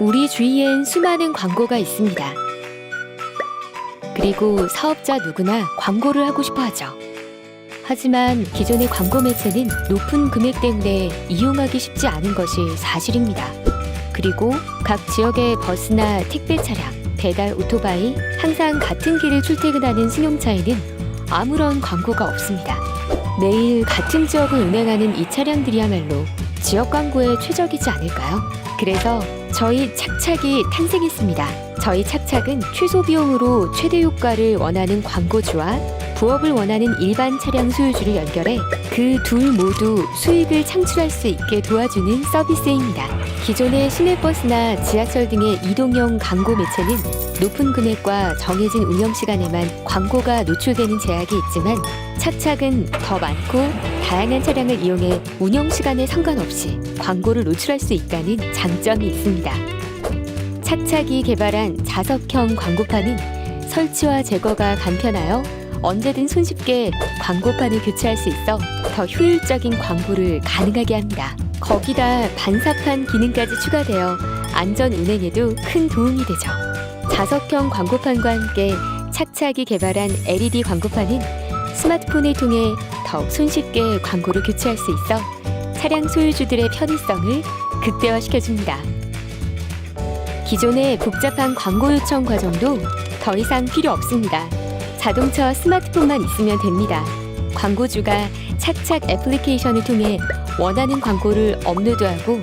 우리 주위엔 수많은 광고가 있습니다. 그리고 사업자 누구나 광고를 하고 싶어 하죠. 하지만 기존의 광고 매체는 높은 금액 때문에 이용하기 쉽지 않은 것이 사실입니다. 그리고 각 지역의 버스나 택배 차량, 배달 오토바이, 항상 같은 길을 출퇴근하는 승용차에는 아무런 광고가 없습니다. 매일 같은 지역을 운행하는 이 차량들이야말로 지역 광고에 최적이지 않을까요? 그래서 저희 착착이 탄생했습니다. 저희 착착은 최소 비용으로 최대 효과를 원하는 광고주와 부업을 원하는 일반 차량 소유주를 연결해 그 둘 모두 수익을 창출할 수 있게 도와주는 서비스입니다. 기존의 시내버스나 지하철 등의 이동형 광고 매체는 높은 금액과 정해진 운영 시간에만 광고가 노출되는 제약이 있지만 착착은 더 많고 다양한 차량을 이용해 운영 시간에 상관없이 광고를 노출할 수 있다는 장점이 있습니다. 착착이 개발한 자석형 광고판은 설치와 제거가 간편하여 언제든 손쉽게 광고판을 교체할 수 있어 더 효율적인 광고를 가능하게 합니다. 거기다 반사판 기능까지 추가되어 안전 운행에도 큰 도움이 되죠. 자석형 광고판과 함께 착착이 개발한 LED 광고판은 스마트폰을 통해 더욱 손쉽게 광고를 교체할 수 있어 차량 소유주들의 편의성을 극대화시켜줍니다. 기존의 복잡한 광고 요청 과정도 더 이상 필요 없습니다. 자동차 스마트폰만 있으면 됩니다. 광고주가 착착 애플리케이션을 통해 원하는 광고를 업로드하고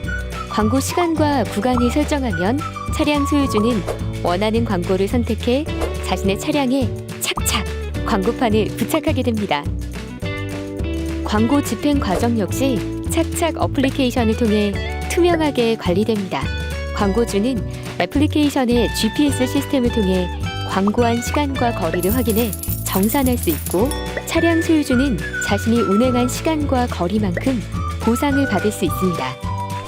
광고 시간과 구간을 설정하면 차량 소유주는 원하는 광고를 선택해 자신의 차량에 착착 광고판을 부착하게 됩니다. 광고 집행 과정 역시 착착 어플리케이션을 통해 투명하게 관리됩니다. 광고주는 애플리케이션의 GPS 시스템을 통해 광고한 시간과 거리를 확인해 정산할 수 있고 차량 소유주는 자신이 운행한 시간과 거리만큼 보상을 받을 수 있습니다.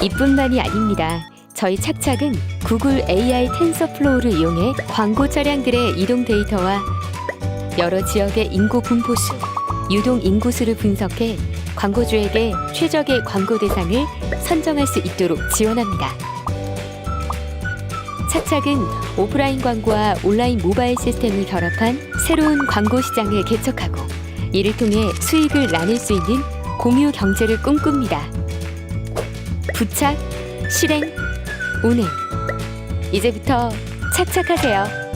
이뿐만이 아닙니다. 저희 착착은 구글 AI 텐서플로우를 이용해 광고 차량들의 이동 데이터와 여러 지역의 인구 분포수, 유동 인구수를 분석해 광고주에게 최적의 광고 대상을 선정할 수 있도록 지원합니다. 착착은 오프라인 광고와 온라인 모바일 시스템을 결합한 새로운 광고 시장을 개척하고 이를 통해 수익을 나눌 수 있는 공유 경제를 꿈꿉니다. 부착, 실행, 운행. 이제부터 착착하세요.